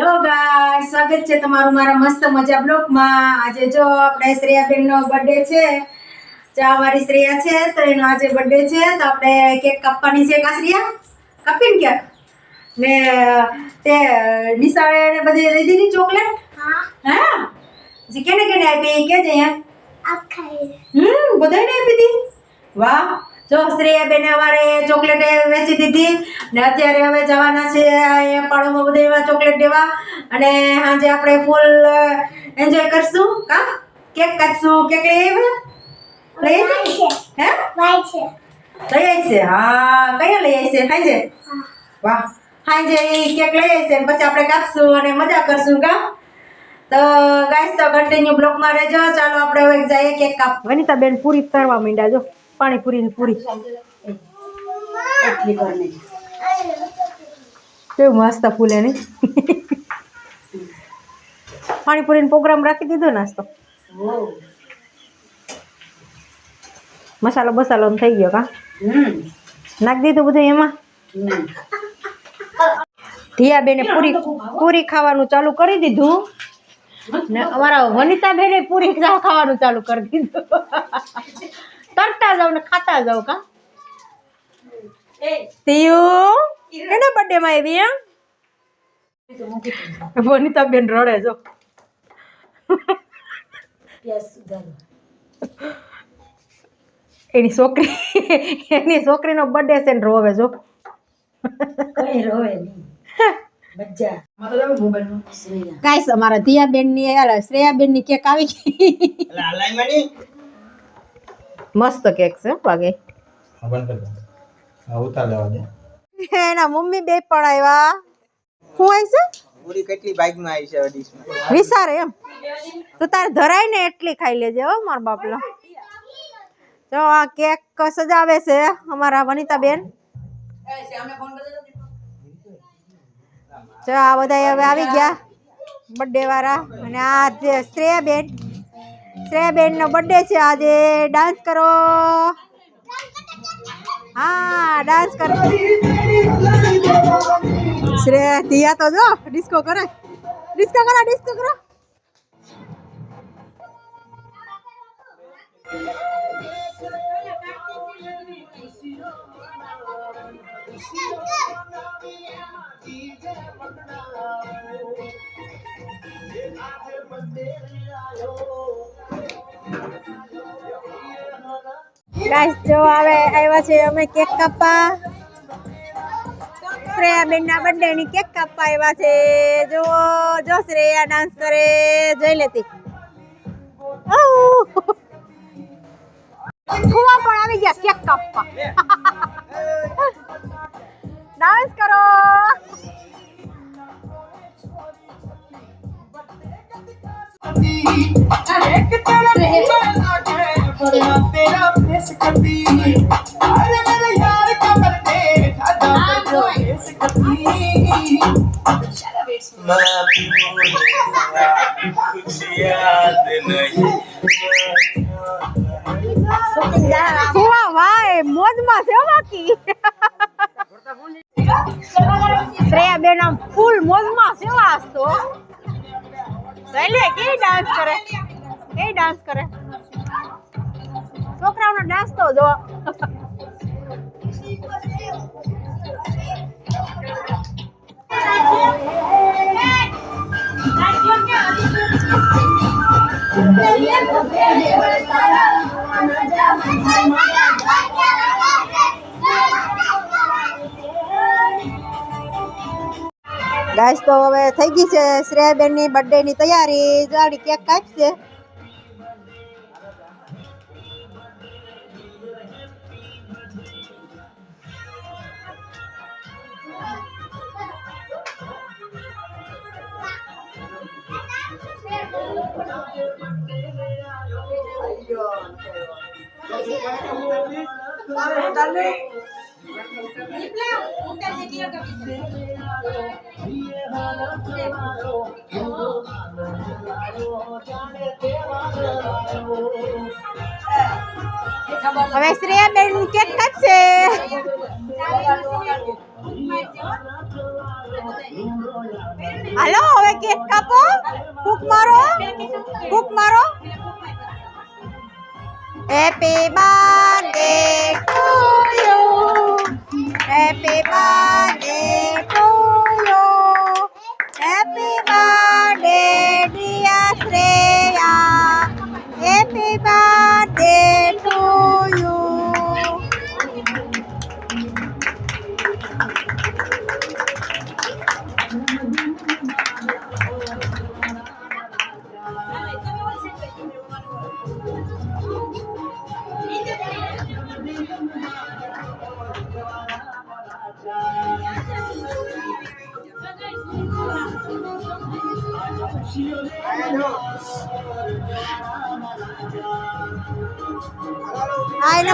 Hello ગાય સ્વાગત છે તમારું મારા મસ્ત મજા બ્લોગમાં. આજે જો આપણે શ્રેયાબેનનો બર્થડે છે જો અમારી શ્રેયા છે તો એનો આજે બર્થડે છે તો આપણે કેક કાપવાની છે. કા શ્રેયા? કાપીને ક્યાંક ને તે નિશાળે બધી લઈ દીધી ચોકલેટ? હા. પછી કેને કેને આપી? કે છે હમ બધાને આપી દીધી વાહ. જો શ્રેયાબેને અમારે ચોકલેટ વેચી દીધી ને અત્યારે હવે જવાના છે અહીંયા પાડોમાં બધા એવા ચોકલેટ દેવા અને સાંજે આપણે ફૂલ એન્જોય કરશું. કા? કેક કાપશું કેક લઈ આવ્યા? લઈ આવી હે? લઈ આવી છે? હા કયા લઈ આવી છે? સાંજે વાહ. સાંજે કેક લઈ આવી છે પછી આપણે કાપશું અને મજા કરશું કા? તો ગાઈસ તો કન્ટિન્યુ બ્લોકમાં રહેજો. ચાલો આપણે હવે જઈએ કેક કાપ વનિતા બેન પૂરી તરવા માંડ્યા જો. પાણીપુરી ની પૂરી. એટલી કરને કેવું મસ્ત ફૂલે નહીં? પાણીપુરીનો પ્રોગ્રામ રાખી દીધો નાસ્તો? મસાલો બસાલો થઈ ગયો કા? નાખી દીધું બધું એમાં? ધીયા બેને પૂરી પૂરી ખાવાનું ચાલુ કરી દીધું. ને અમારા વનિતાબેને પૂરી ખા- ખાવાનું ચાલુ કરી દીધું. તરતા જાવ ને ખાતા જાવ કા? તિયુ? કેના બર્થડે માં આવી એમ? વનિતાબેન રડે જો. એની છોકરી એની છોકરીનો બર્થડે છે ને રોવે જો. કઈ રોવે નહીં. મજા. શ્રેયા. ગાઈસ અમારા ધિયાબેનની શ્રેયાબેનની કેક આવી ગઈ. મસ્ત કેક છે વાગે. એના મમ્મી બે પણ આવ્યા હું આવી છે? પૂરી કેટલી બાઈકમાં આવી છે ડીશમાં? વિચારે એમ. તો તારે ધરાય ને એટલી ખાઈ લેજે હો મારા બાપલા. જો આ કેક સજાવે છે અમારા વનિતાબેન. જો આ બધા હવે આવી ગયા બર્થડે વાળા. અને આ જે શ્રેયાબેન. શ્રેયાબેન નો બર્થડે છે આજે. ડાન્સ કરો. હા ડાન્સ કરો. શ્રેયા દિયા તો જો ડિસ્કો કરે. ડિસ્કો કરો ડિસ્કો કરો. ગાઈસ જો આવે, આવ્યા છે અમે કેક કાપવા. શ્રેયા બેન ના બર્થડે ની કેક કાપવા આવ્યા છે. જો જો શ્રેયા ડાન્સ કરે. જોઈ લેતી ફુવા પણ આવી ગયા કેક કાપવા. ડાન્સ કરો. Thank ભાઈ મોજમાં છે બાકી. શ્રેયા બેન આમ ફૂલ મોજમાં છે વાસ્તો જોઈ કે ડાન્સ કરે? કે ડાન્સ કરે? છોકરાઓનો ડાન્સ તો જો. ગાઈસ તો હવે થઈ ગઈ છે શ્રેયાબેનની બર્થડે ની તૈયારી. જાડી કેક કાપશે. હવે શ્રેયાબેન કેક કાપશે હાલો હાલો હવે કેક કાપો ફૂક મારો? ફૂક મારો? હેપી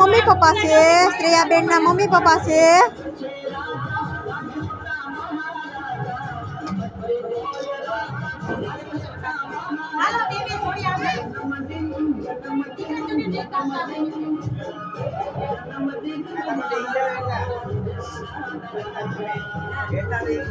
મમ્મી પપ્પા છે શ્રેયાબેન ના મમ્મી પપ્પા છે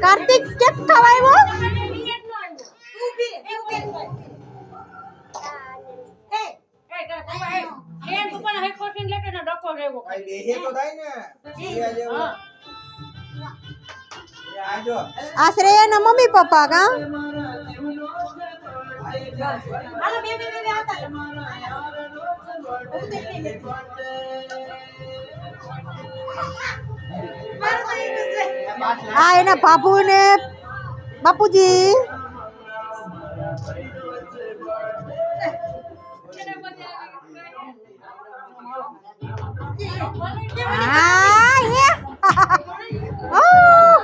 કાર્તિક કેક ખાવા આ દેહે તો થાય ને. શ્રેયા જેવો. એ આજો. આ શ્રેયાના મમ્મી પપ્પા કા? હા એના બાપુ ને બાપુજી આ yeah. oh.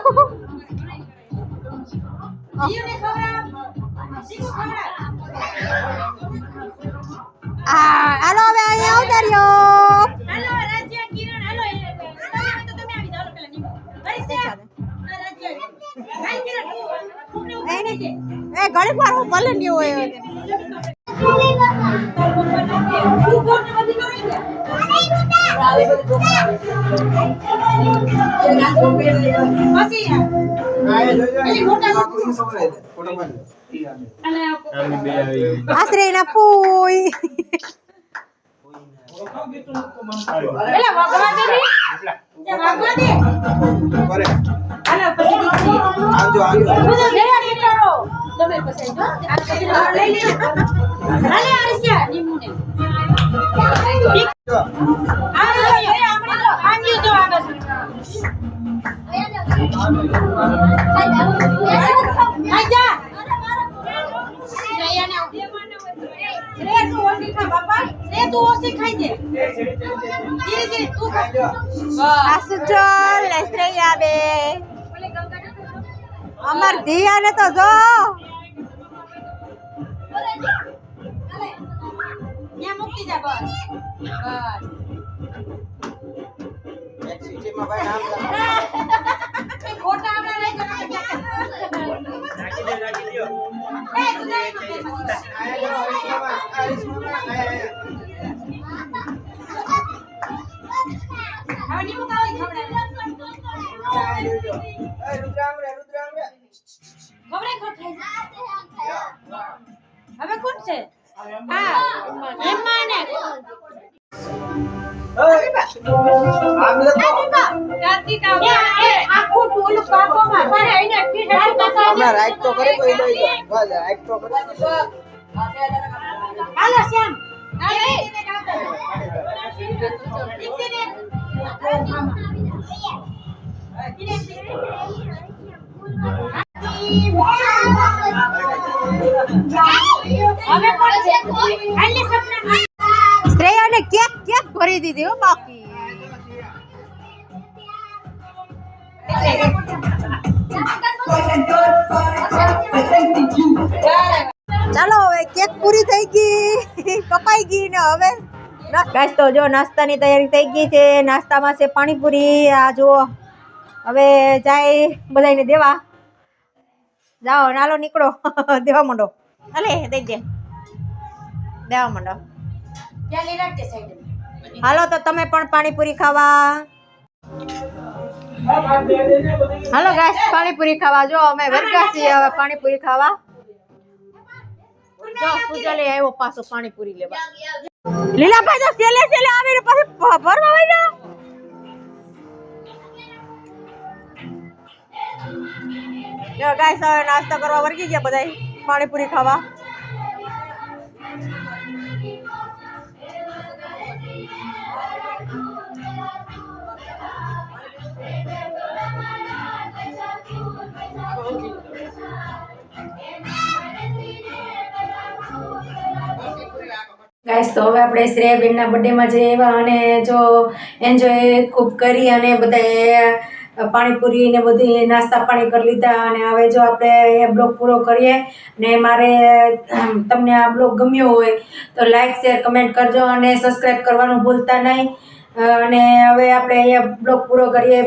આ હાલો હવે અહીંયા ઉતાર્યો એ ઘણી વાર હું ભલે નહીં હોય આશરે ના પૂઈ. આવજો આવજો જો. આવજો. આ સુજલ ને શ્રેયા બે અમાર ધીયાને તો જો. એક સિટીમાં ભાઈ નામ લખો. આયા છે હા એમાં ને આમ લખો. આખું ટોલું પાપોમાં પણ એને હમણાં રાઈટ તો કરે કોઈ લઈ લો. બસ, રાઈટ તો કરે. હાલો શ્યામ હવે કોણ છે હાલી સપના શ્રેયાને કેક કેક ભરી દીધી હો બાકી ચાલો હવે કેક પૂરી થઈ ગઈ. કપાઈ ગઈ ને હવે ગાઈસ તો જો નાસ્તાની તૈયારી થઈ ગઈ છે. નાસ્તામાં છે પાણીપુરી. આ જુઓ. હવે જાય બધાને દેવા. જાઓ નાલો નીકળો દેવા માંડો અલે દઈ દે દેવા માંડો ચાલી રાખજે સાઈડ હાલો તો તમે પણ પાણીપુરી ખાવા હાલો ગાઈસ પાણીપુરી ખાવા જો અમે વર્ગા છીએ હવે પાણીપુરી ખાવા જો સુજલે આવ્યો પાછો પાણીપુરી લેવા લીલાભાઈ તો સેલે સેલે આવીને પછી ભ- ભરવા વઈ ગયા જો સવારે નાસ્તો કરવા વર્ગી ગયા બધા પાણીપુરી ખાવા. ગાઈસ તો હવે આપણે શ્રેયાબેનના બર્થડેમાં જઈ આવ્યા અને જો એન્જોય ખૂબ કરી અને બધાએ પાણીપુરી ને બધી નાસ્તા પાણી કરી લીધા અને હવે જો આપણે એ બ્લોગ પૂરો કરીએ ને મારે તમને આ બ્લોગ ગમ્યો હોય તો લાઈક શેર કમેન્ટ કરજો અને સબસ્ક્રાઈબ કરવાનું ભૂલતા નહીં. અને હવે આપણે અહીંયા બ્લોગ પૂરો કરીએ.